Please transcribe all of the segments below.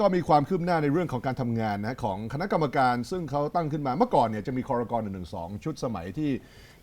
ก็มีความคืบหน้าในเรื่องของการทำงานนะของคณะกรรมการซึ่งเขาตั้งขึ้นมาเมื่อก่อนเนี่ยจะมีคอรกรหนึ่งหนึ่งสองชุดสมัยที่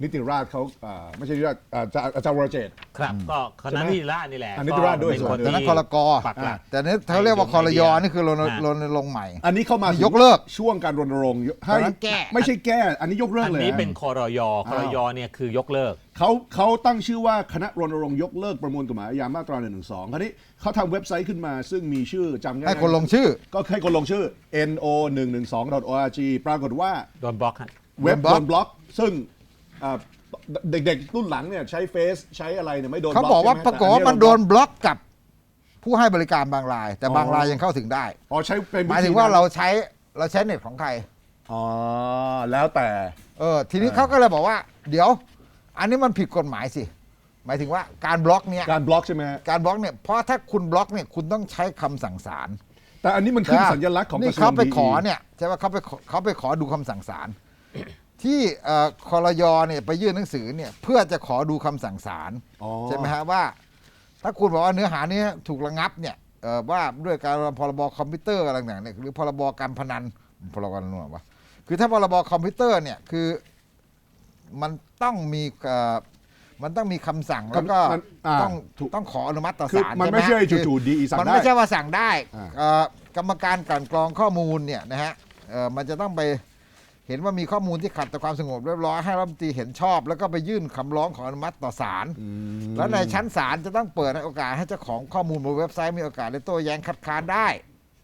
นิติราชเขาอ่าไม่ใช่นิติราชอ่าอาจารย์อาจารย์วรเจตน์ครับก็คณะใช่ไหมนิติราชนี่แหละอะนิติราชด้วยเป็นส่วนคนหนึ่แต่งนั้นที่คอรกอปักหลัก แต่นี้เขาเรียกว่าคอรยอนี่คือรณอ่ารณรงค์ใหม่ อันนี้เข้ามายกเลิกช่วงการรณรงค์ให้ตอนนั้นแก้ ไม่ใช่แก้ อันนี้ยกเลิกอันเลยนี้ฮะเป็นคอรยคอรยเนี่ยคือยกเลิก เขาเขาตั้งชื่อว่าคณะรณรงค์ยกเลิกประมวลกฎหมายอาญามาตรา1นึคราวนี้เขาทำเว็บไซต์ขึ้นมาซึ่งมีชื่อจำง่ายๆ ให้คนลงชื่อ ก็ให้คนลงชื่อ no 1 1 2 org ปรากฏว่าโดนบล็อกฮะเว็บโดนบล็อกโดนบล็อกซึ่ง อ่าเด็กๆรุ่นหลังเนี่ยใช้เฟซใช้อะไรเนี่ยไม่โดนเขาบอกว่าใช่ไหมปรากฏว่าแต่มันโดนบล็อกกับผู้ให้บริการบางราย แต่บางอ๋อรายยังเข้าถึงได้อ๋อใช้เป็นหมายถึงว่าเราใช้เราใช้เน็ตของใครอ๋อแล้วแต่ เออ ทีนี้อ่าเขาก็เลยบอกว่า เดี๋ยว อันนี้มันผิดกฎหมายสิ หมายถึงว่าการบล็อกเนี่ยการบล็อกใช่ไหมฮะการบล็อกเนี่ยเพราะถ้าคุณบล็อกเนี่ยคุณต้องใช้คำสั่งศาลแต่อันนี้มันขึ้นนะสัญลักษณ์ของกนี่ระทรวเขางไปดีขอเนี่ยใช่ไหมเขาไปขอเขาไปขอดูคำสั่งศาล ที่เอ่อคอรยอเนี่ยไปยื่นหนังสือเนี่ยเพื่อจะขอดูคำสั่งศาลอ๋อใช่ไหมฮะว่า ถ้าคุณบอกว่าเนื้อหานี้ถูกระงับเนี่ยเอ่อว่าด้วยการพรบคอมพิวเตอร์อะไรต่างๆเนี่ยหรือพรบการพนันพรบการพนันวะคือถ้าพรบคอมพิวเตอร์เนี่ยคือมันต้องมีเอ่อมันต้องมีคำสั่งแล้วก็มันอ่าต้องถูกต้องขออนุมัติต่อคือศาลมันใช่ไหไม่ใช่ฮะคือจู่ๆดีสั่งมันได้ไม่ใช่ว่าสั่งได้อ่าเอ่อกรรมการกลันกรองข้อมูลเนี่ยนะฮะเอ่อมันจะต้องไป เห็นว่ามีข้อมูลที่ขัดต่อความสงบเรียบร้อยให้รัฐมนตรีเห็นชอบ แล้วก็ไปยื่นคำร้องขออนุมัติต่อศาลอืมแล้วในชั้นศาลจะต้องเปิดให้โอกาสให้เจ้าของข้อมูลบนเว็บไซต์มีโอกาสได้โต้แย้งคัดค้านได้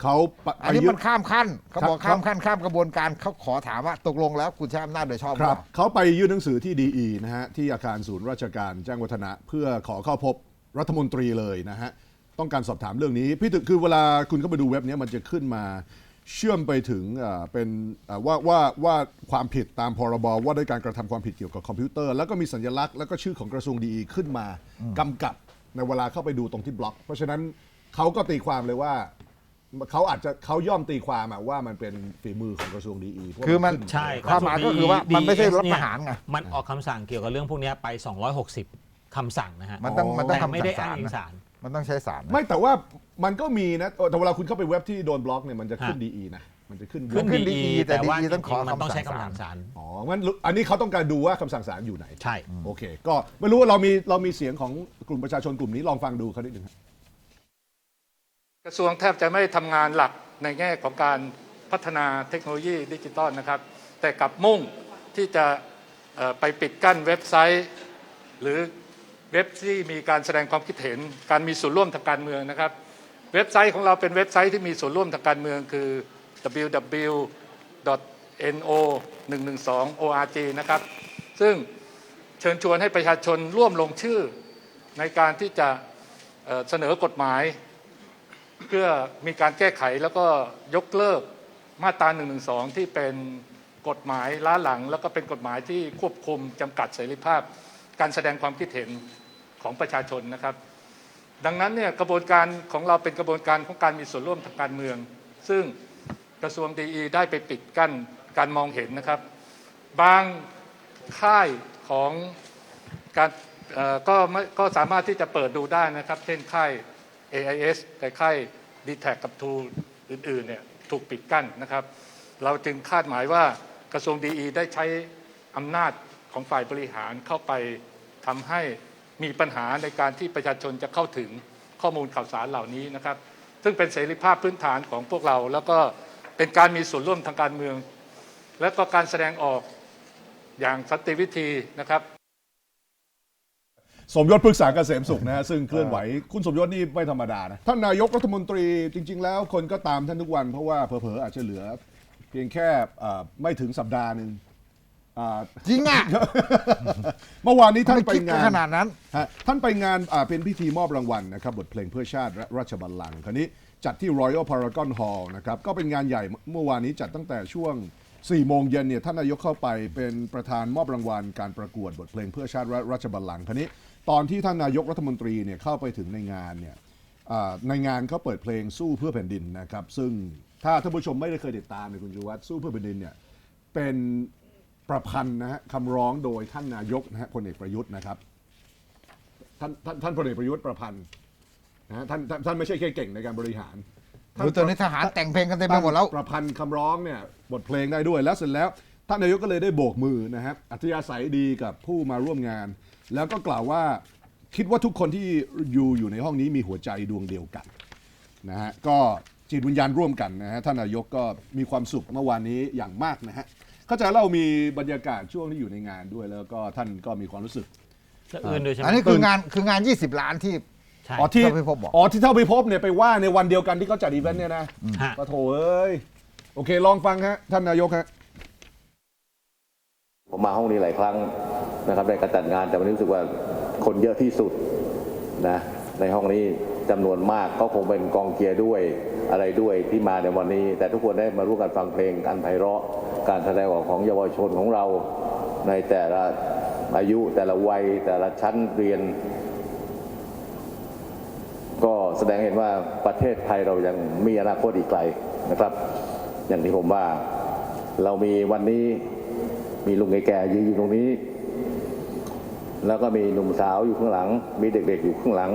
เขาปะอันนี้ไปยึดมันข้ามขั้นเขาบอกครับข้ามขั้นข้ามกระบวนการเขาขอถามว่าตกลงแล้วคุณใช้อำนาจโดยชอบหครือรับเปล่าเขาไปยื่นหนังสือที่ดีนะฮะที่อาคารศูนย์ราชการแจ้งวัฒนะ เพื่อขอเข้าพบรัฐมนตรีเลยนะฮะต้องการสอบถามเรื่องนี้พี่ตึกคือเวลาคุณเข้าไปดูเว็บเนี้ยมันจะขึ้นมา เชื่อมไปถึงเอ่อเป็นเอ่อว่าว่าว่าความผิดตามพรบว่าด้วยการกระทำความผิดเกี่ยวกับคอมพิวเตอร์ แล้วก็มีสัญลักษณ์แล้วก็ชื่อของกระทรวงดีขึ้นมากำกับในเวลาเข้าไปดูตรงที่บล็อก เพราะฉะนั้นเขาก็ตีความเลยว่าเขาอาจจะเขาย่อมตีความอะว่ามันเป็นฝีมือของกระทรวงดีคือมันใช่ความหมายก็คือว่ามันไม่ใช่รัฐประหารไงมันออกคำสั่งเกี่ยวกับเรื่องพวกเนี้ยไป 260คำสั่งนะฮะมันต้องมันต้องแต่คำไม่ได้สั่งอ้างศาลอิงนะศาล มันต้องใช้ศาลนะ ไม่แต่ว่ามันก็มีนะเออแต่เวลาคุณเข้าไปเว็บที่โดนบล็อกเนี่ยมันจะขึ้นฮะดีนะมันจะขึ้น ขึ้นขึ้นดี DE แต่แต่ว่า DE ต้องขอจริๆมันต้องคำสั่งใช้คำสั่งศาลอ๋องั้นอันนี้เขาต้องการดูว่าคำสั่งศาลอยู่ไหนใช่ โอเค ก็ไม่รู้ว่าเรามีเรามีเสียงของกลุ่มประชาชนกลุ่มนี้ลองฟังดูเขานิดหนึ่งครับ กระทรวงแทบจะไม่ทำงานหลักในแง่ของการพัฒนาเทคโนโลยีดิจิตอลนะครับ แต่กลับมุ่งที่จะเอ่อไปปิดกั้นเว็บไซต์ หรือ เว็บที่มีการแสดงความคิดเห็น การมีส่วนร่วมทางการเมืองนะครับ เว็บไซต์ของเราเป็นเว็บไซต์ที่มีส่วนร่วมทางการเมืองคือ www.no112org นะครับซึ่งเชิญชวนให้ประชาชนร่วมลงชื่อในการที่จะเสนอกฎหมาย เพื่อมีการแก้ไขแล้วก็ยกเลิกมาตรา1นึที่เป็นกฎหมายล้าหลัง แล้วก็เป็นกฎหมายที่ควบคุมจำกัดเสรีภาพ การแสดงความคิดเห็นของประชาชนนะครับ ดังนั้นเนี่ยกระบวนการของเราเป็นกระบวนการของการมีส่วนร่วมทางการเมือง ซึ่งกระทรวงดีได้ไปปิดกั้นการมองเห็นนะครับ บางค่ายของการก็ไม่ก็สามารถที่จะเปิดดูได้นะครับ เช่นค่าย AIS แต่ค่าย d t แทกับทูอื่นๆเนี่ยถูกปิดกั้นนะครับ เราจึงคาดหมายว่ากระทรวงดีได้ใช้อำนาจ ของฝ่ายบริหารเข้าไปทำให้มีปัญหาในการที่ประชาชนจะเข้าถึงข้อมูลข่าวสารเหล่านี้นะครับ ซึ่งเป็นเสรีภาพพื้นฐานของพวกเรา แล้วก็เป็นการมีส่วนร่วมทางการเมือง และก็การแสดงออกอย่างสันติวิธีนะครับสมยศพฤกษาเกษมสุขนะฮะซึ่งเคลื่อนไหวคุณสมยศนี่ไม่ธรรมดานะท่านนายกรัฐมนตรีจริง ๆ แล้วคนก็ตามท่านทุกวันเพราะว่าเผลอๆอาจจะเหลือ เพียงแค่เอ่อไม่ถึงสัปดาห์หนึ่ง อ่าจริงอะ เมื่อวานนี้ท่านไม่ไปคิดงานขนาดนั้นฮะท่านไปงานอ่าเป็นพิธีมอบรางวัลนะครับบทเพลงเพื่อชาติและราชบัลลังก์คราวนี้จัดที่ Royal Paragon Hall นะครับก็เป็นงานใหญ่เมื่อวานนี้จัดตั้งแต่ช่วง 4 โมงเย็นเนี่ยท่านนายกเข้าไปเป็นประธานมอบรางวัลการประกวดบทเพลงเพื่อชาติและราชบัลลังก์คราวนี้ตอนที่ท่านนายกรัฐมนตรีเนี่ยเข้าไปถึงในงานเนี่ยอ่าในงานเขาเปิดเพลงสู้เพื่อแผ่นดินนะครับซึ่งถ้าท่านผู้ชมไม่ได้เคยติดตามเนี่ยคุณจูวัฒน์สู้เพื่อแผ่นดินเนี่ยเป็น ประพันธ์นะฮะคำร้องโดยท่านนายกนะฮะพลเอกประยุทธ์นะครับท่านท่านท่านพลเอกประยุทธ์ประพันธ์นะฮะท่านท่านท่านไม่ใช่แค่เก่งในการบริหารหรือตอนนี้ทหารแต่งเพลงกันเต็มไปหมดแล้ว ประพันธ์คำร้องเนี่ยบทเพลงได้ด้วยแล้วเสร็จแล้ว ท่านนายกก็เลยได้โบกมือนะฮะอัธยาศัยดีกับผู้มาร่วมงาน แล้วก็กล่าวว่าคิดว่าทุกคนที่อยู่อยู่ในห้องนี้มีหัวใจดวงเดียวกันนะฮะก็จิตวิญญาณร่วมกันนะฮะท่านนายกก็มีความสุขเมื่อวานนี้อย่างมากนะฮะ เข้าใจเรามีบรรยากาศช่วงที่อยู่ในงานด้วย แล้วก็ท่านก็มีความรู้สึกสะอื่นด้วยใช่ไหมอันนี้คืองานคืองาน 20 ล้านที่ ใช่อ๋อที่เท่าพิภพบอก อ๋อที่เท่าพิภพเนี่ยไปว่าในวันเดียวกันที่เขาจัดอีเวนต์เนี่ยนะฮะ ปะโถเอ้ยโอเคลองฟังฮะท่านนายกฮะ ผมมาห้องนี้หลายครั้งนะครับในการจัดงานแต่วันนี้รู้สึกว่าคนเยอะที่สุดนะ ในห้องนี้จำนวนมากก็คงเป็นกองเชียร์ด้วยอะไรด้วยที่มาในวันนี้ แต่ทุกคนได้มาร่วมกันฟังเพลงการไพเราะ การแสดงออกของเยาวชนของเราในแต่ละอายุแต่ละวัยแต่ละชั้นเรียน ก็แสดงเห็นว่าประเทศไทยเรายังมีอนาคตอีกไกลนะครับ อย่างที่ผมว่าเรามีวันนี้มีลุงแก่ๆยืนอยู่ตรงนี้ แล้วก็มีหนุ่มสาวอยู่ข้างหลัง มีเด็กๆอยู่ข้างหลัง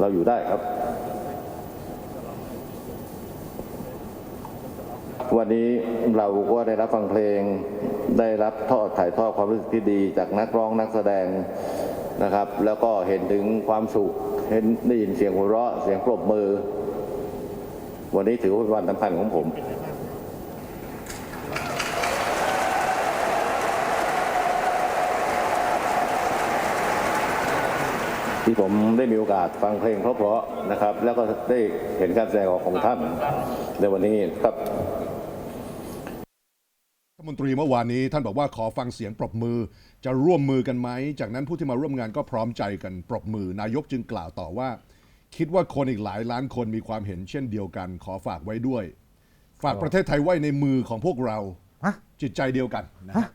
เราอยู่ได้ครับ วันนี้เราก็ได้รับฟังเพลง ได้รับทอดถ่ายทอดความรู้สึกที่ดีจากนักร้องนักแสดงนะครับ แล้วก็เห็นถึงความสุข เห็นได้ยินเสียงหัวเราะ เสียงปรบมือ วันนี้ถือว่าเป็นวันสำคัญของผม ที่ผมได้มีโอกาสฟังเพลงเพราะๆนะครับ แล้วก็ได้เห็นการแสดงออกของท่านในวันนี้ครับรัฐมนตรีเมื่อวานนี้ท่านบอกว่าขอฟังเสียงปรบมือจะร่วมมือกันไหม จากนั้นผู้ที่มาร่วมงานก็พร้อมใจกันปรบมือนายกจึงกล่าวต่อว่า คิดว่าคนอีกหลายล้านคนมีความเห็นเช่นเดียวกัน ขอฝากไว้ด้วย ฝากประเทศไทยไว้ในมือของพวกเราฮะจิตใจเดียวกันนะครับ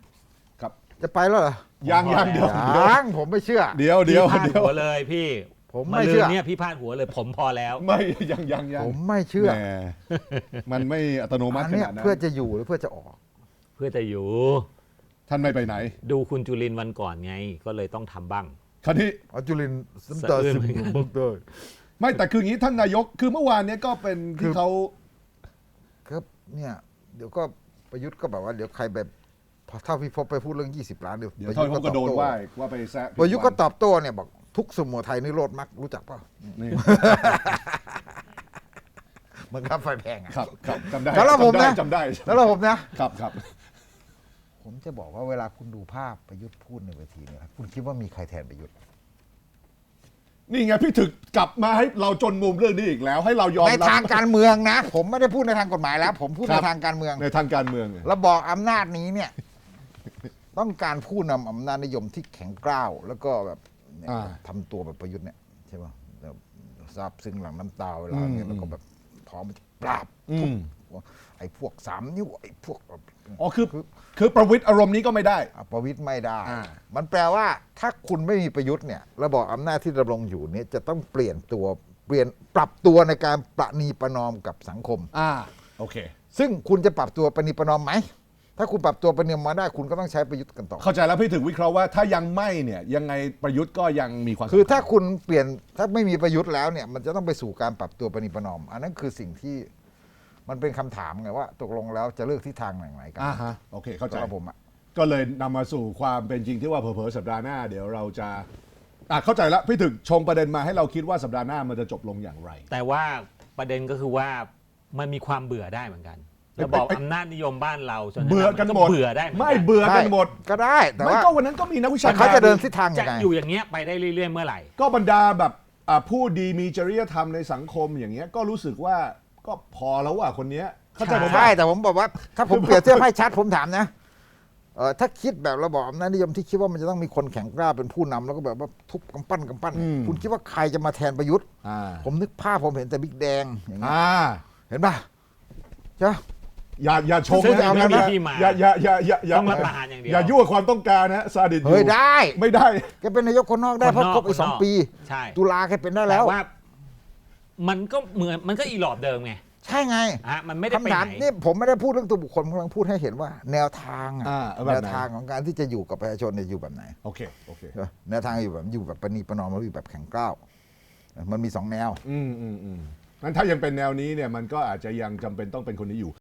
จะไปแล้วเหรอยังยังเดียวเดี๋ยวยังผมไม่เชื่อ เดี๋ยวเดี๋ยวพี่พาดเดี๋ยว หัวเลยพี่ผมไม่าลืเชื่อเนี่ยพี่พาดหัวเลยผมพอแล้ว ไม่ยังยังยังผมไม่เชื่อแหมมันไม่อัตโนมัอัตินขเนี้ยนาดนั้นเพื่อจะอยู่หรือเพื่อจะออก เพื่อจะอยู่ ท่านไม่ไปไหนดูคุณจุลินทร์วันก่อนไง ก็เลยต้องทำบ้าง คราวนี้อจุลินทร์น้ำสะตาอื้นซึมเหมือนกันบึกเลยไม่แต่คืออย่างนี้ท่านนายกคือเมื่อวานเนี้ยก็เป็นคืที่อเขา ครับเนี่ย เดี๋ยวก็ประยุทธ์ก็แบบว่าเดี๋ยวใครแบบ เท่าพี่พบไปพูดเรื่อง 20 ล้านเดี๋ยวเดี๋ยวประท่านยุทธ์เขาก็โดนตอบโต้ว่าว่าไปแซะประยุทธ์ก็ตอบโต้เนี่ยบอกทุกสมุทัยนิโรธมักรู้จักเปล่านี่เหมือนครับไฟแพงอะ ครับครับจำได้แล้วเราผมนะ จำได้แล้วเราผมนะ ครับครับ ผมจะบอกว่าเวลาคุณดูภาพประยุทธ์พูดในเวทีเนี่ยนะคุณคิดว่ามีใครแทนประยุทธ์ นี่ไงพี่ถึกกลับมาให้เราจนมุมเรื่องนี้อีกแล้ว ให้เรายอมในรับ ทางการเมืองนะ ผมไม่ได้พูดในทางกฎหมายแล้ว ผมพูดคในรับทางการเมือง ในทางการเมืองระบอบอำนาจนี้เนี่ย ต้องการผู้นำอำนาจนิยมที่แข็งกร้าว แล้วก็แบบเนี่ยอ่าทำตัวแบบประยุทธ์เนี่ยใช่ป่ะแล้วซาบซึ้งหลังน้ำตาเวลาเนี่ยอืม แล้วก็แบบพร้อมจะปราบอืมไอ้พวกสามนิ้วไอ้พวกอ๋อคือคือประวิตรอารมณ์นี้ก็ไม่ได้ อะประวิตยไม่ได้ อ่า มันแปลว่าถ้าคุณไม่มีประยุทธ์เนี่ยระบอบอำนาจที่ดำรงอยู่เนี่ยจะต้องเปลี่ยนตัวเปลี่ยนปรับตัวในการประนีประนอมกับสังคม อ่า โอเค ซึ่งคุณจะปรับตัวประนีประนอมไหม ถ้าคุณปรับตัวประนีประนอมมาได้คุณก็ต้องใช้ประยุทธ์กันต่อ เข้าใจแล้วพี่ถึกวิเคราะห์ว่าถ้ายังไม่เนี่ยยังไงประยุทธ์ก็ยังมีความคือถ้าสำญคุณเปลี่ยนถ้าไม่มีประยุทธ์แล้วเนี่ย มันจะต้องไปสู่การปรับตัวประนีประนอม อันนั้นคือสิ่งที่มันเป็นคำถามไงว่า ตกลงแล้วจะเลือกทิศทางไหนๆกัอ่าฮะโอเคเข้าใจ สำหรับผมอะ ก็เลยนำมาสู่ความเป็นจริงที่ว่าเผลอๆสัปดาห์หน้า เดี๋ยวเราจะอะเข้าใจแล้วพี่ถึกชงประเด็นมาให้เราคิดว่าสัปดาห์หน้ามันจะจบลงอย่างไร แต่ว่าประเด็นก็คือว่ามันมีความเบื่อได้เหมือนกันไอ้ ระบอบไอ้อำนาจนิยมบ้านเราส่วนใหญ่เบื่อกันหมดเบื่อได้เหมือนไม่กันเบื่อกันหมดใช่ก็ได้ แต่ไม่ว่าก็วันนั้นก็มีนักวิชาแต่การเขาจะเดินทิศทางจะยังไง อยู่อย่างเงี้ยไปได้เรื่อยๆเมื่อไหร่ ก็บรรดาแบบอ่าผู้ดีมีจริยธรรมในสังคมอย่างเงี้ยก็รู้สึกว่าก็พอแล้วว่าคนเนี้ยเข้าใจผมใช่ปะแต่ผมบอกว่า ถ้าผมเปรียบเทียบให้ชัดผมถามนะเออถ้าคิดแบบระบอบอำนาจนิยมที่คิดว่ามันจะต้องมีคนแข็งกล้าเป็นผู้นำแล้วก็แบบว่าทุบกำปั้นกำปั้นคุณคิดว่าใครจะมาแทนประยุทธ์ อ่าผมนึกภาพผมเห็นแต่บิ๊กแดงอย่างเงี้ยอ่า เห็นป่ะใช่ปะ อย่าอย่าชมซึ่งนะเอาอย่าไม่มีที่มา อย่าอย่าอย่าอย่าอย่าต้องรัฐประหารอย่างเดียว อย่ายั่วความต้องการนะซาดิสอเฮ้ยได้ ไม่ได้ แกเป็นนายกคนนอกได้เพราะคนนอกครบอีกคนนอกสองปี ใช่ตุลาแกเป็นได้แต่แล้วว่า มันก็เหมือนมันก็อีหลอบเดิมไงใช่ไงฮะมันไม่ได้ไปคำถามไหนนี่ผมไม่ได้พูดเรื่องตัวบุคคลผมกำลังพูดให้เห็นว่า แนวทางอะอ่าแบบไหน แนวทางของการที่จะอยู่กับประชาชนเนี่ยอยู่แบบไหน โอเคโอเคใช่ปะแนวทางอยู่แบบอยู่แบบปณีประนอมหรืออยู่แบบแข็งกร้าวมันมีสองแนว อืมอืมอืมงั้นถ้ายังเป็นแนวนี้เนี่ยมันก็อาจจะยังจำเป็นต้องเป็นคนนี้อยู่